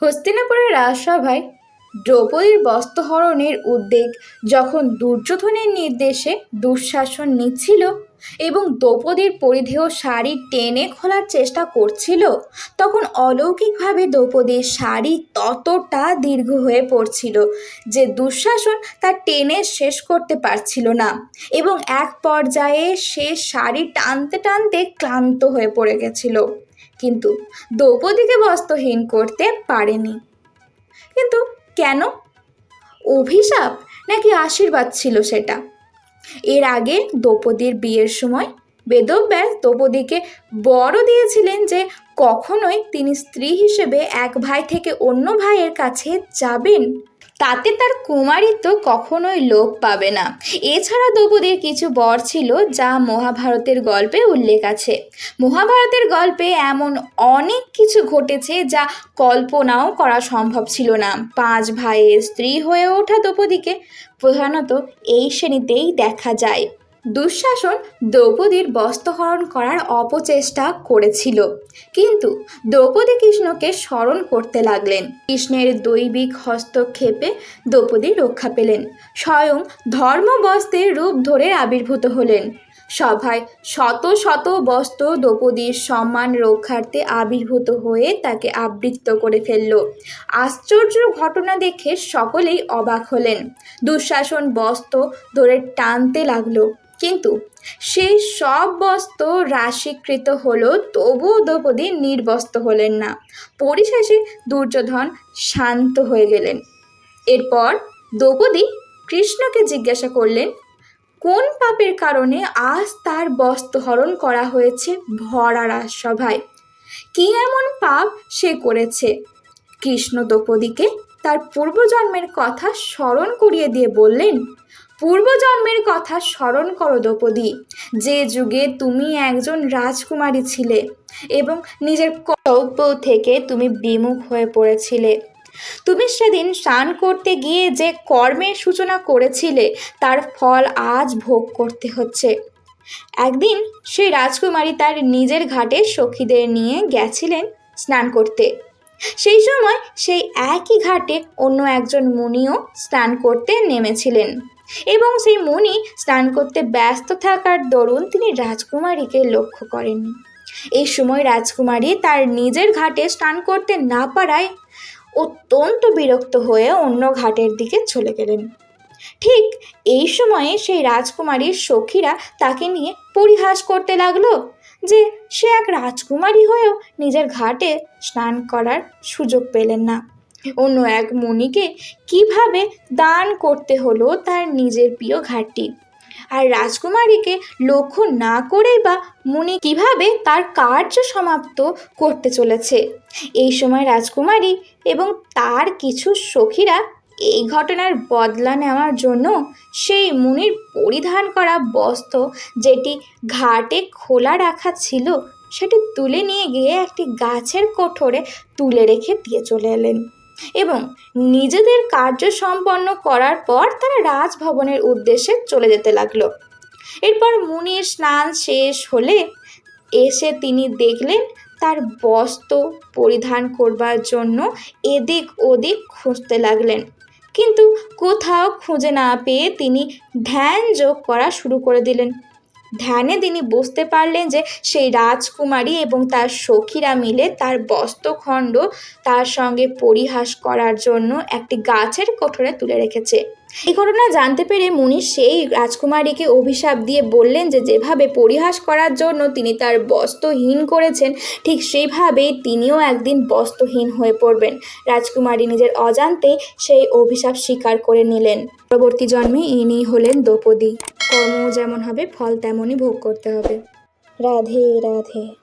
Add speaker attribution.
Speaker 1: হস্তিনাপুরের রাজসভায় দ্রৌপদীর বস্ত্রহরণের উদ্বেগ যখন দুর্যোধনের নির্দেশে দুঃশাসন নিচ্ছিল এবং দ্রৌপদীর পরিধেয় শাড়ি টেনে খোলার চেষ্টা করছিল, তখন অলৌকিকভাবে দ্রৌপদীর শাড়ি ততটা দীর্ঘ হয়ে পড়ছিল যে দুঃশাসন তা টেনে শেষ করতে পারছিল না এবং এক পর্যায়ে সে শাড়ি টানতে টানতে ক্লান্ত হয়ে পড়ে গেছিল। কিন্তু দ্রৌপদীকে বস্ত্রহীন করতে পারেনি। কিন্তু কেন? অভিশাপ নাকি আশীর্বাদ ছিল সেটা? এর আগে দ্রৌপদীর বিয়ের সময় বেদব্যাস দ্রৌপদীকে বড় দিয়েছিলেন যে কখনোই তিনি স্ত্রী হিসেবে এক ভাই থেকে অন্য ভাইয়ের কাছে যাবেন তাতে তার কুমারিত্ব কখনোই লোপ পাবে না। এছাড়া দ্রৌপদীর কিছু বর ছিল যা মহাভারতের গল্পে উল্লেখ আছে। মহাভারতের গল্পে এমন অনেক কিছু ঘটেছে যা কল্পনাও করা সম্ভব ছিল না। পাঁচ ভাইয়ের স্ত্রী হয়ে ওঠা দ্রৌপদীকে প্রধানত এই শ্রেণীতেই দেখা যায়। দুঃশাসন দ্রৌপদীর বস্ত্রহরণ করার অপচেষ্টা করেছিল। কিন্তু দ্রৌপদী কৃষ্ণকে স্মরণ করতে লাগলেন। কৃষ্ণের দৈবিক হস্তক্ষেপে দ্রৌপদী রক্ষা পেলেন। স্বয়ং ধর্মবস্ত্রের রূপ ধরে আবির্ভূত হলেন। সভায় শত শত বস্ত্র দ্রৌপদীর সম্মান রক্ষার্থে আবির্ভূত হয়ে তাকে আবৃত্ত করে ফেলল। আশ্চর্য ঘটনা দেখে সকলেই অবাক হলেন। দুঃশাসন বস্ত্র ধরে টানতে লাগল। কিন্তু সেই সব বস্ত্র রাশিকৃত হলো তবুও দ্রৌপদী নির্বস্ত্র হলেন না। পরিশেষে দুর্যোধন শান্ত হয়ে গেলেন। এরপর দ্রৌপদী কৃষ্ণকে জিজ্ঞাসা করলেন, কোন পাপের কারণে আজ তার বস্ত্রহরণ করা হয়েছে ভরা রাজসভায় কি এমন পাপ সে করেছে? কৃষ্ণ দ্রৌপদীকে তার পূর্বজন্মের কথা স্মরণ করিয়ে দিয়ে বললেন, পূর্বজন্মের কথা স্মরণ করো দ্রৌপদী। যে যুগে তুমি একজন রাজকুমারী ছিলে এবং নিজের কর্তব্য থেকে তুমি বিমুখ হয়ে পড়েছিলে। তুমি সেদিন স্নান করতে গিয়ে যে কর্মের সূচনা করেছিলে, তার ফল আজ ভোগ করতে হচ্ছে। একদিন সেই রাজকুমারী তার নিজের ঘাটে সখীদের নিয়ে গেছিলেন স্নান করতে। সেই সময় সেই একই ঘাটে অন্য একজন মুনিও স্নান করতে নেমেছিলেন। এবং সেই মুনি স্নান করতে ব্যস্ত থাকার দরুন তিনি রাজকুমারীকে লক্ষ্য করেননি এই সময় রাজকুমারী তার নিজের ঘাটে স্নান করতে না পারায় অত্যন্ত বিরক্ত হয়ে অন্য ঘাটের দিকে চলে গেলেন। ঠিক এই সময়ে সেই রাজকুমারীর সখীরা তাকে নিয়ে পরিহাস করতে লাগল। যে সে এক রাজকুমারী হয়েও নিজের ঘাটে স্নান করার সুযোগ পেলেন না। অন্য এক মুনিকে কীভাবে দান করতে হলো তার নিজের প্রিয় ঘাটটি আর রাজকুমারীকে লক্ষ্য না করেই বা মুনি কীভাবে তার কার্য সমাপ্ত করতে চলেছে? এই সময় রাজকুমারী এবং তার কিছু সখীরা এই ঘটনার বদলা নেওয়ার জন্য সেই মুনির পরিধান করা বস্ত্র যেটি ঘাটে খোলা রাখা ছিল, সেটি তুলে নিয়ে গিয়ে একটি গাছের কোঠরে তুলে রেখে দিয়ে চলে এলেন এবং নিজেদের কার্য সম্পন্ন করার পর তারা রাজভবনের উদ্দেশ্যে চলে যেতে লাগল। এরপর মুনির স্নান শেষ হলে এসে তিনি দেখলেন তার বস্ত্র পরিধান করবার জন্য এদিক ওদিক খুঁজতে লাগলেন। কিন্তু কোথাও খুঁজে না পেয়ে তিনি ধ্যান যোগ করা শুরু করে দিলেন। ধ্যানে তিনি বুঝতে পারলেন যে সেই রাজকুমারী এবং তার সখীরা মিলে তার বস্ত্রখণ্ড তার সঙ্গে পরিহাস করার জন্য একটি গাছের কোঠরে তুলে রেখেছে। এই ঘটনা জানতে পেরে মুনি সেই রাজকুমারীকে অভিশাপ দিয়ে বললেন যে যেভাবে পরিহাস করার জন্য তিনি তার বস্ত্রহীন করেছেন, ঠিক সেইভাবেই তিনিও একদিন বস্ত্রহীন হয়ে পড়বেন। রাজকুমারী নিজের অজান্তে সেই অভিশাপ স্বীকার করে নিলেন। পরবর্তী জন্মে ইনি হলেন দ্রৌপদী। কর্ম যেমন হবে, ফল তেমনই ভোগ করতে হবে। রাধে রাধে।